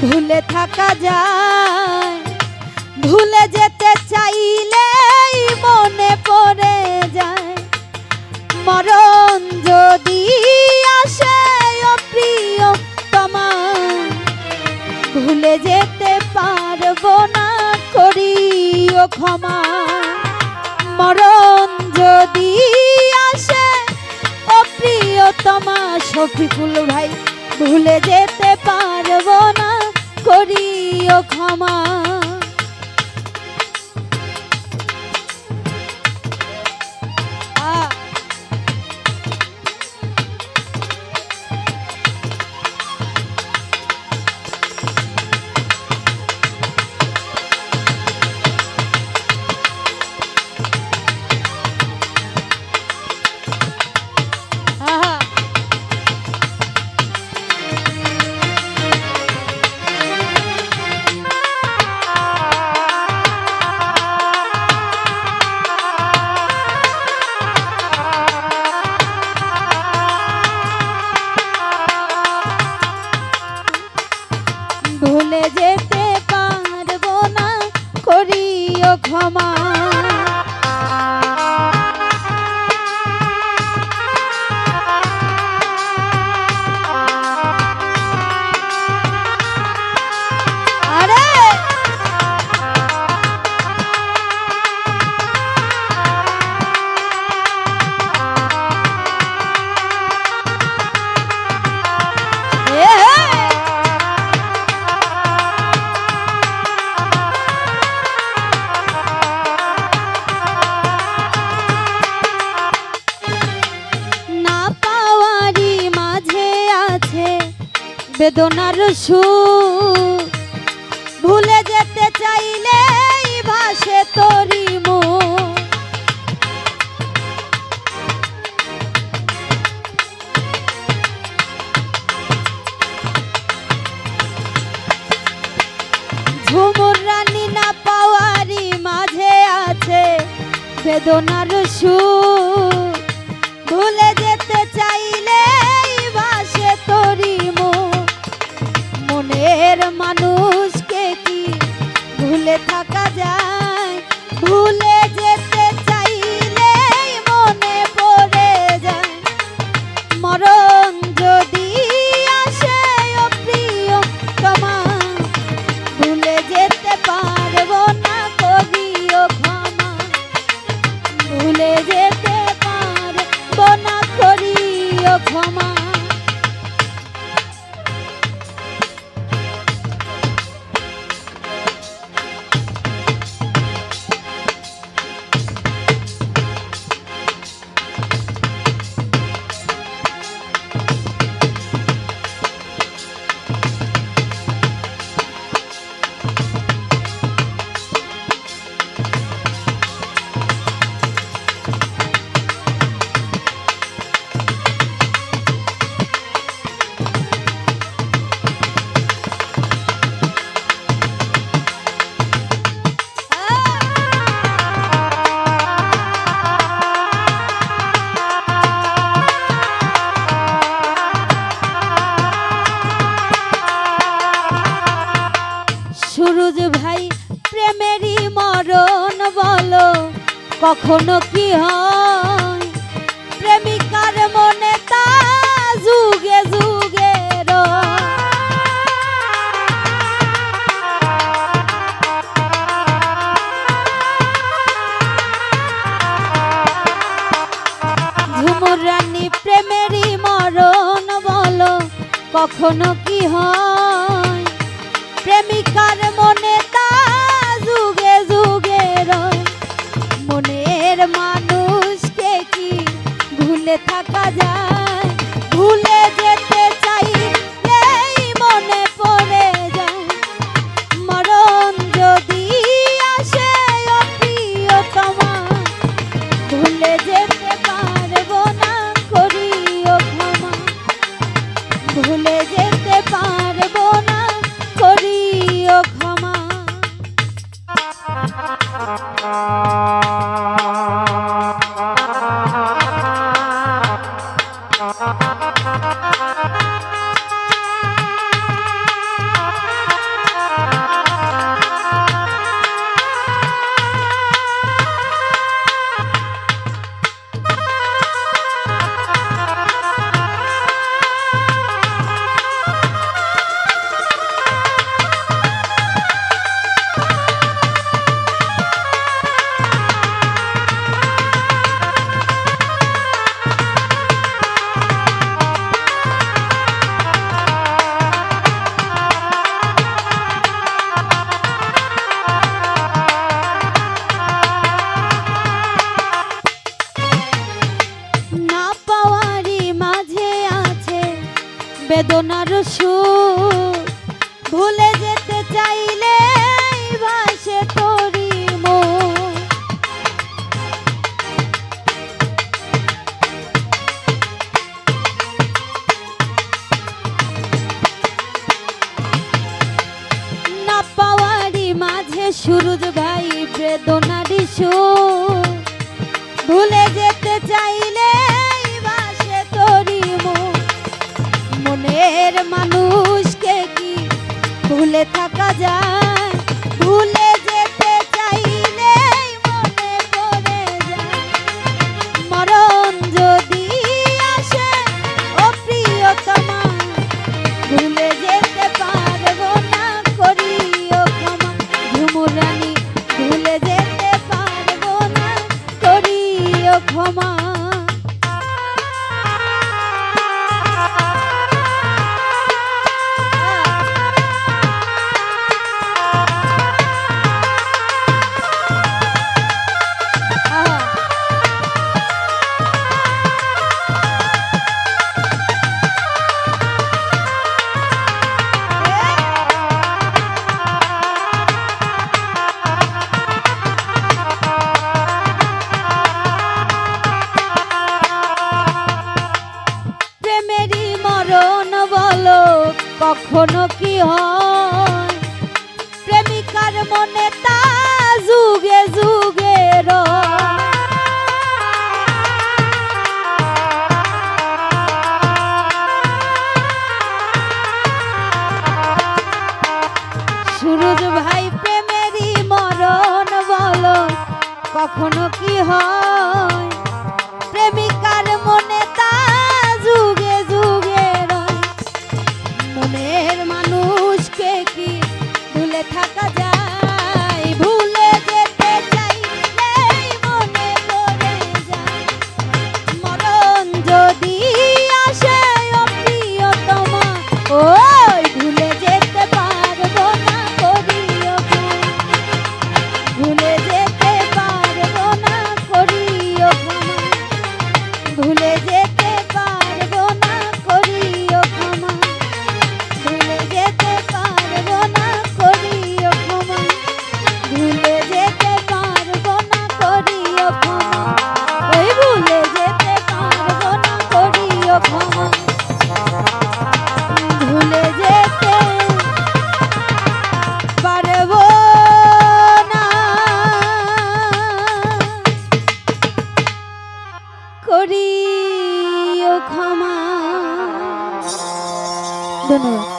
ভুলে থাকা যায়। ভুলে যেতে চাইলেই মনে পড়ে যায়। মরণ যদি আসে প্রিয় তোমার ভুলে যেতে পারব না, করিও ক্ষমা। মরণ যদি আসে ও প্রিয়তমা শফিকুল ভাই, ভুলে যেতে করিও ভুলে যেতে পারব না করিও ক্ষমা বেদনার সুর। ভুলে যেতে চাইলে ভাসে তোরি মুখ ঝুমুর রানী না পাওয়ারি মাঝে আছে বেদনার সুর। ভুলে যেতে চাইলে মানুষকে কি ভুলে থাকা কখনো কি হয় প্রেমিকার মনে তা যুগে যুগে রয়। রানী প্রেমেরই মরণ বলো, কখনো কি হয় প্রেমিকার মনে ভুলে থাকা যায়। বেদনার সুখ ভুলে যেতে চাইলে ভাসে তোরি না পাওয়ারি মাঝে সুরজ ভাই বেদনারি সুখ কখনো কি হয়? করিও ক্ষমা ধন্যবাদ